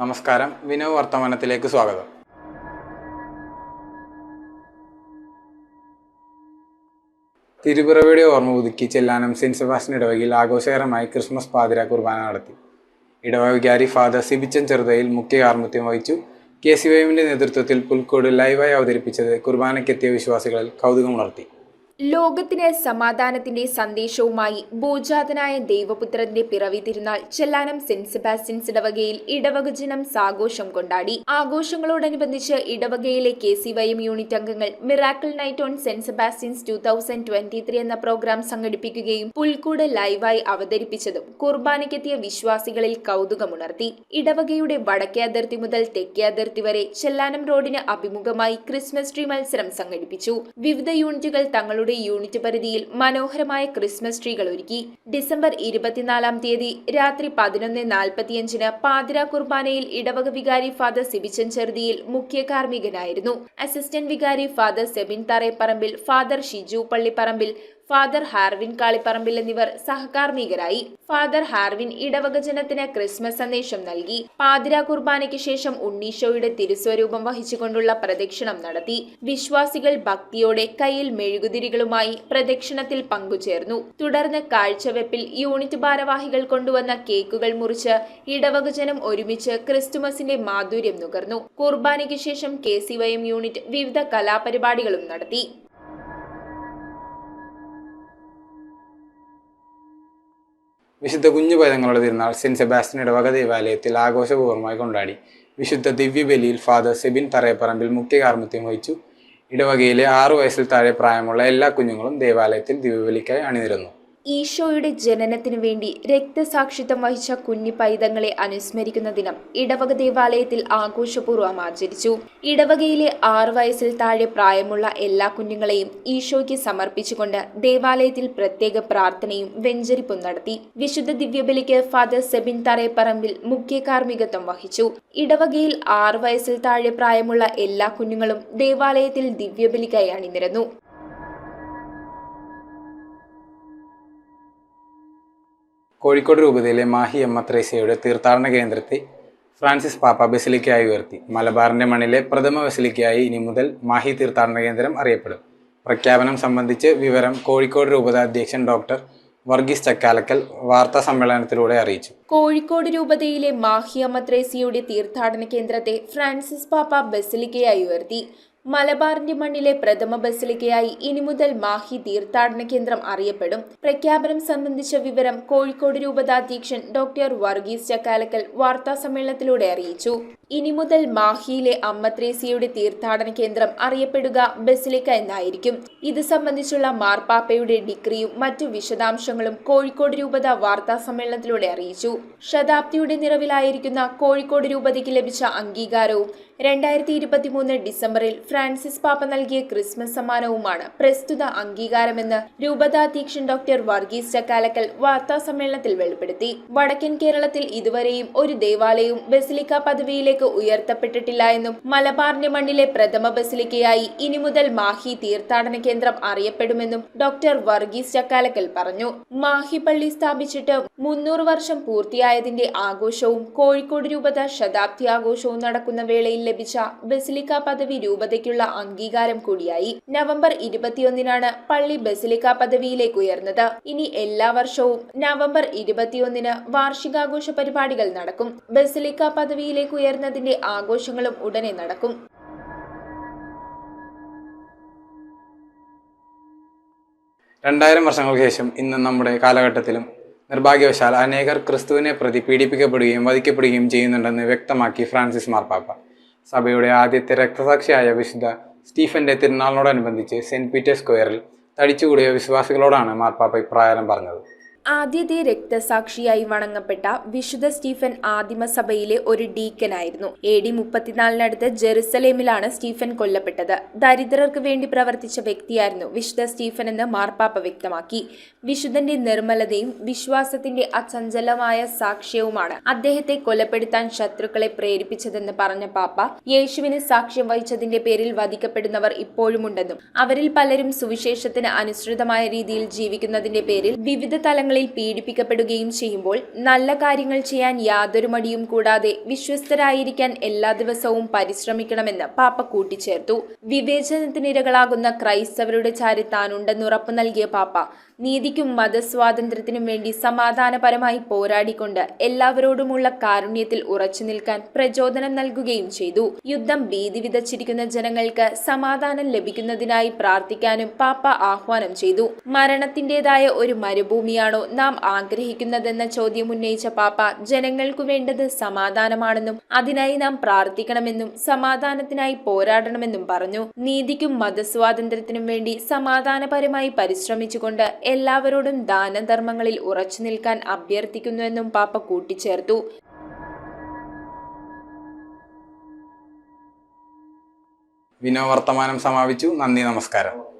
നമസ്കാരം. വിനോ വർത്തമാനത്തിലേക്ക് സ്വാഗതം. തിരുപ്പിറവിയുടെ ഓർമ്മ പുതുക്കി ചെല്ലാനം സെന്റ് സെബാസ്റ്റ്യൻ ഇടവകയിൽ ആഘോഷകരമായി ക്രിസ്മസ് പാതിര കുർബാന നടത്തി. ഇടവക വികാരി ഫാദർ സിബിച്ചൻ ചെറുതയിൽ മുഖ്യ കാർമ്മിത്യം വഹിച്ചു. കെ സി വൈമിന്റെ നേതൃത്വത്തിൽ പുൽക്കോട് ലൈവായി അവതരിപ്പിച്ചത് കുർബാനയ്ക്കെത്തിയ വിശ്വാസികളിൽ കൗതുകമുണർത്തി. ലോകത്തിന് സമാധാനത്തിന്റെ സന്ദേശവുമായി ഭൂജാതനായ ദൈവപുത്രന്റെ പിറവി തിരുനാൾ ചെല്ലാനം സെന്റ് സെബാസ്റ്റ്യൻസ് ഇടവകയിൽ ഇടവക ജനം സാഘോഷം കൊണ്ടാടി. ആഘോഷങ്ങളോടനുബന്ധിച്ച് ഇടവകയിലെ K C Y M unit അംഗങ്ങൾ miracle night on saint Sebastian's two thousand twenty three എന്ന പ്രോഗ്രാം സംഘടിപ്പിക്കുകയും പുൽക്കൂട് ലൈവായി അവതരിപ്പിച്ചതും കുർബാനയ്ക്കെത്തിയ വിശ്വാസികളിൽ കൗതുകമുണർത്തി. ഇടവകയുടെ വടക്കേ അതിർത്തി മുതൽ തെക്കേ അതിർത്തി വരെ ചെല്ലാനം റോഡിന് അഭിമുഖമായി ക്രിസ്മസ് ട്രീ മത്സരം സംഘടിപ്പിച്ചു. വിവിധ യൂണിറ്റുകൾ തങ്ങളുടെ യൂണിറ്റ് പരിധിയിൽ മനോഹരമായ ക്രിസ്മസ് ട്രീകൾ ഒരുക്കി. ഡിസംബർ ഇരുപത്തിനാലാം തീയതി രാത്രി പതിനൊന്ന് നാൽപ്പത്തിയഞ്ചിന് പാതിര കുർബാനയിൽ ഇടവക വികാരി ഫാദർ സിബിച്ചൻ ചെറുതിയിൽ മുഖ്യ കാർമ്മികനായിരുന്നു. അസിസ്റ്റന്റ് വികാരി father Sebin Thareparambil father Shiju Pallipparambil father Harvin Kaliparambil എന്നിവർ സഹകാർമികരായി ഫാദർ ഹാർവിൻ ഇടവക ജനത്തിന് ക്രിസ്മസ് സന്ദേശം നൽകി. പാതിര കുർബാനയ്ക്ക് ശേഷം ഉണ്ണീശോയുടെ തിരുസ്വരൂപം വഹിച്ചുകൊണ്ടുള്ള പ്രദക്ഷിണം നടത്തി. വിശ്വാസികൾ ഭക്തിയോടെ കയ്യിൽ മെഴുകുതിരികളുമായി പ്രദക്ഷിണത്തിൽ പങ്കുചേർന്നു. തുടർന്ന് കാഴ്ചവെപ്പിൽ യൂണിറ്റ് ഭാരവാഹികൾ കൊണ്ടുവന്ന കേക്കുകൾ മുറിച്ച് ഇടവകജനം ഒരുമിച്ച് ക്രിസ്തുമസിന്റെ മാധുര്യം നുകർന്നു. കുർബാനയ്ക്ക് ശേഷം K C Y M unit വിവിധ കലാപരിപാടികളും നടത്തി. വിശുദ്ധ കുഞ്ഞു പൈതങ്ങളുടെ തിരുനാൾ സെന്റ് സെബാസ്റ്റ്യൻ ഇടവക ദേവാലയത്തിൽ ആഘോഷപൂർവമായി കൊണ്ടാടി. വിശുദ്ധ ദിവ്യബലിയിൽ ഫാദർ സെബിൻ തറയപ്പറമ്പിൽ മുഖ്യ കാർമ്മിത്യം വഹിച്ചു. ഇടവകയിലെ ആറു വയസ്സിൽ താഴെ പ്രായമുള്ള എല്ലാ കുഞ്ഞുങ്ങളും ദേവാലയത്തിൽ ദിവ്യബലിക്കായി അണിനിരന്നു. ഈശോയുടെ ജനനത്തിനു വേണ്ടി രക്തസാക്ഷിത്വം വഹിച്ച കുഞ്ഞി പൈതങ്ങളെ അനുസ്മരിക്കുന്ന ദിനം ഇടവക ദേവാലയത്തിൽ ആഘോഷപൂർവം ആചരിച്ചു. ഇടവകയിലെ ആറു വയസ്സിൽ താഴെ പ്രായമുള്ള എല്ലാ കുഞ്ഞുങ്ങളെയും ഈശോയ്ക്ക് സമർപ്പിച്ചുകൊണ്ട് ദേവാലയത്തിൽ പ്രത്യേക പ്രാർത്ഥനയും വെഞ്ചരിപ്പും നടത്തി. വിശുദ്ധ ദിവ്യബലിക്ക് ഫാദർ സെബിൻ തറയപ്പറമ്പിൽ മുഖ്യ കാർമ്മികത്വം വഹിച്ചു. ഇടവകയിൽ ആറു വയസ്സിൽ താഴെ പ്രായമുള്ള എല്ലാ കുഞ്ഞുങ്ങളും ദേവാലയത്തിൽ ദിവ്യബലിക്കായി അണിനിരന്നു. കോഴിക്കോട് രൂപതയിലെ മാഹി എമ്മ ത്രേസ്യയുടെ തീർത്ഥാടന കേന്ദ്രത്തെ ഫ്രാൻസിസ് പാപ്പ ബസിലിക്കയായി ഉയർത്തി. മലബാറിന്റെ മണ്ണിലെ പ്രഥമ ബസിലിക്കയായി ഇനി മുതൽ മാഹി തീർത്ഥാടന കേന്ദ്രം അറിയപ്പെടും. പ്രഖ്യാപനം സംബന്ധിച്ച് വിവരം കോഴിക്കോട് രൂപത അധ്യക്ഷൻ ഡോക്ടർ വർഗീസ് ചക്കാലക്കൽ വാർത്താ സമ്മേളനത്തിലൂടെ അറിയിച്ചു. കോഴിക്കോട് രൂപതയിലെ മാഹിയ മത്രേസിയുടെ തീർത്ഥാടന കേന്ദ്രത്തെ ഫ്രാൻസിസ് പാപ്പ ബസിലിക്കയായി ഉയർത്തി. മലബാറിന്റെ മണ്ണിലെ പ്രഥമ ബസിലിക്കയായി ഇനി മുതൽ മാഹി തീർത്ഥാടന കേന്ദ്രം അറിയപ്പെടും. പ്രഖ്യാപനം സംബന്ധിച്ച വിവരം കോഴിക്കോട് രൂപതാധ്യക്ഷൻ ഡോക്ടർ വർഗീസ് ചക്കാലക്കൽ വാർത്താ സമ്മേളനത്തിലൂടെ അറിയിച്ചു. ഇനി മുതൽ മാഹിയിലെ അമ്മത്രേസിയുടെ തീർത്ഥാടന കേന്ദ്രം അറിയപ്പെടുക ബസിലിക്ക എന്നായിരിക്കും. ഇത് സംബന്ധിച്ചുള്ള മാർപ്പാപ്പയുടെ ഡിഗ്രിയും മറ്റു വിശദാംശങ്ങളും കോഴിക്കോട് രൂപത വാർത്താ സമ്മേളനത്തിലൂടെ അറിയിച്ചു. ശതാബ്ദിയുടെ നിറവിലായിരിക്കുന്ന കോഴിക്കോട് രൂപതയ്ക്ക് ലഭിച്ച അംഗീകാരവും രണ്ടായിരത്തി ഇരുപത്തിമൂന്ന് ഡിസംബറിൽ ഫ്രാൻസിസ് പാപ്പ നൽകിയ ക്രിസ്മസ് സമ്മാനവുമാണ് പ്രസ്തുത അംഗീകാരമെന്ന് രൂപതാധ്യക്ഷൻ ഡോക്ടർ വർഗീസ് ചക്കാലക്കൽ വാർത്താ സമ്മേളനത്തിൽ വെളിപ്പെടുത്തി. വടക്കൻ കേരളത്തിൽ ഇതുവരെയും ഒരു ദേവാലയവും ബസിലിക്ക പദവിയിലേക്ക് ഉയർത്തപ്പെട്ടിട്ടില്ല എന്നും മലബാറിന്റെ മണ്ണിലെ പ്രഥമ ബസിലിക്കയായി ഇനി മുതൽ മാഹി തീർത്ഥാടന കേന്ദ്രം അറിയപ്പെടുമെന്നും ഡോക്ടർ വർഗീസ് ചക്കാലക്കൽ പറഞ്ഞു. മാഹി പള്ളി സ്ഥാപിച്ചിട്ട് മുന്നൂറ് വർഷം പൂർത്തിയായതിന്റെ ആഘോഷവും കോഴിക്കോട് രൂപത ശതാബ്ദി ആഘോഷവും നടക്കുന്ന വേളയിൽ ലഭിച്ച ബസിലിക്ക പദവി രൂപതയ്ക്കുള്ള അംഗീകാരം കൂടിയായി. നവംബർ ഇരുപത്തിയൊന്നിനാണ് പള്ളി ബസിലിക്ക പദവിയിലേക്ക് ഉയർന്നത്. ഇനി എല്ലാ വർഷവും നവംബർ ഇരുപത്തിയൊന്നിന് വാർഷികാഘോഷ പരിപാടികൾ നടക്കും. ബസിലിക്ക പദവിയിലേക്ക് ഉയർന്നതിന്റെ ആഘോഷങ്ങളും ഉടനെ നടക്കും. രണ്ടായിരം വർഷങ്ങൾക്ക് ശേഷം ഇന്ന് നമ്മുടെ കാലഘട്ടത്തിലും നിർഭാഗ്യവശാൽ അനേകർ ക്രിസ്തുവിനെ പ്രതി പീഡിപ്പിക്കപ്പെടുകയും വധിക്കപ്പെടുകയും ചെയ്യുന്നുണ്ടെന്ന് വ്യക്തമാക്കി ഫ്രാൻസിസ് മാർപ്പാപ്പ. സഭയുടെ ആദ്യത്തെ രക്തസാക്ഷിയായ വിശുദ്ധ സ്റ്റീഫന്റെ തിരുനാളിനോടനുബന്ധിച്ച് സെന്റ് പീറ്റേഴ്സ് സ്ക്വയറിൽ തടിച്ചുകൂടിയ വിശ്വാസികളോടാണ് മാർപ്പാപ്പ ഇപ്രകാരം പറഞ്ഞത്. ആദ്യത്തെ രക്തസാക്ഷിയായി വണങ്ങപ്പെട്ട വിശുദ്ധ സ്റ്റീഫൻ ആദിമസഭയിലെ ഒരു ഡീക്കനായിരുന്നു. എ ഡി മുപ്പത്തിനാലിനടുത്ത് ജെറുസലേമിലാണ് സ്റ്റീഫൻ കൊല്ലപ്പെട്ടത്. ദരിദ്രർക്ക് വേണ്ടി പ്രവർത്തിച്ച വ്യക്തിയായിരുന്നു വിശുദ്ധ സ്റ്റീഫൻ എന്ന് മാർപ്പാപ്പ വ്യക്തമാക്കി. വിശുദ്ധന്റെ നിർമ്മലതയും വിശ്വാസത്തിന്റെ അചഞ്ചലമായ സാക്ഷ്യവുമാണ് അദ്ദേഹത്തെ കൊലപ്പെടുത്താൻ ശത്രുക്കളെ പ്രേരിപ്പിച്ചതെന്ന് പറഞ്ഞ പാപ്പ യേശുവിന് സാക്ഷ്യം വഹിച്ചതിന്റെ പേരിൽ വധിക്കപ്പെടുന്നവർ ഇപ്പോഴുമുണ്ടെന്നും അവരിൽ പലരും സുവിശേഷത്തിന് അനുസൃതമായ രീതിയിൽ ജീവിക്കുന്നതിന്റെ പേരിൽ വിവിധ തലങ്ങളിൽ സ്ഥലങ്ങളിൽ പീഡിപ്പിക്കപ്പെടുകയും ചെയ്യുമ്പോൾ നല്ല കാര്യങ്ങൾ ചെയ്യാൻ യാതൊരു മടിയും കൂടാതെ വിശ്വസ്തരായിരിക്കാൻ എല്ലാ ദിവസവും പരിശ്രമിക്കണമെന്ന് പാപ്പ കൂട്ടിച്ചേർത്തു. വിവേചനത്തിനിരകളാകുന്ന ക്രൈസ്തവരുടെ ചാരി താനുണ്ടെന്ന് ഉറപ്പു നൽകിയ പാപ്പ നീതിക്കും മതസ്വാതന്ത്ര്യത്തിനും വേണ്ടി സമാധാനപരമായി പോരാടിക്കൊണ്ട് എല്ലാവരോടുമുള്ള കാരുണ്യത്തിൽ ഉറച്ചു നിൽക്കാൻ പ്രചോദനം നൽകുകയും ചെയ്തു. യുദ്ധം ഭീതി വിതച്ചിരിക്കുന്ന ജനങ്ങൾക്ക് സമാധാനം ലഭിക്കുന്നതിനായി പ്രാർത്ഥിക്കാനും പാപ്പ ആഹ്വാനം ചെയ്തു. മരണത്തിന്റെതായ ഒരു മരുഭൂമിയാണോ നാം ആഗ്രഹിക്കുന്നതെന്ന ചോദ്യം ഉന്നയിച്ച പാപ്പ ജനങ്ങൾക്കു വേണ്ടത് സമാധാനമാണെന്നും അതിനായി നാം പ്രാർത്ഥിക്കണമെന്നും സമാധാനത്തിനായി പോരാടണമെന്നും പറഞ്ഞു. നീതിക്കും മതസ്വാതന്ത്ര്യത്തിനും വേണ്ടി സമാധാനപരമായി പരിശ്രമിച്ചുകൊണ്ട് എല്ലാവരോടും ദാനധർമ്മങ്ങളിൽ ഉറച്ചു നിൽക്കാൻ അഭ്യർത്ഥിക്കുന്നുവെന്നും പാപ്പ കൂട്ടിച്ചേർത്തു. വിനോവർത്തമാനം സമാപിച്ചു. നന്ദി നമസ്കാരം.